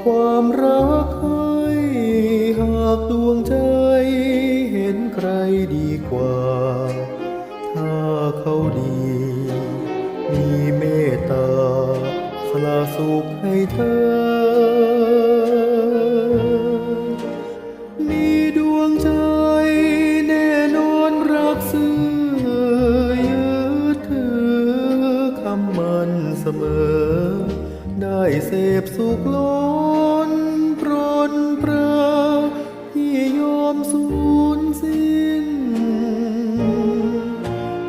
ความรักให้หากดวงใจเห็นใครดีกว่า ถ้าเขาดี มีเมตตาสละสุขให้เธอ เสพสุขล้นปรนเปรอที่ยอมสูญสิ้น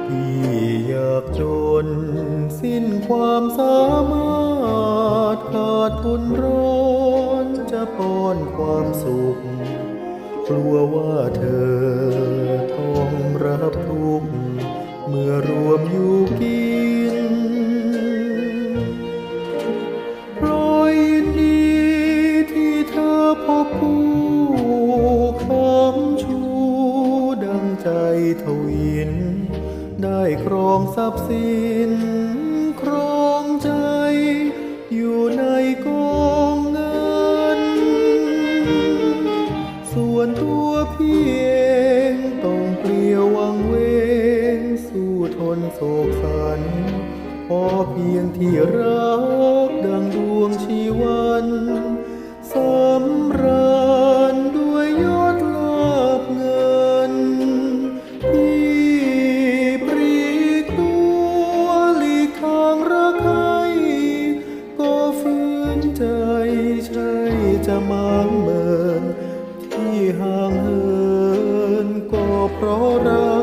พี่อยากจนสิ้นความสามารถขาดทุนร้อนจะป้อนความสุข กลัวว่าเธอต้องรับทุกข์เมื่อรวมอยู่ ได้ครองทรัพย์สิน ครองใจ อยู่ในกองเงิน ส่วนตัวพี่เองต้องเปลี่ยววังเวง สู้ทนโศกสัน พอเพียงที่รักดังดวงชีวัน จะมางเมินที่ห่างเหินก็เพราะรัก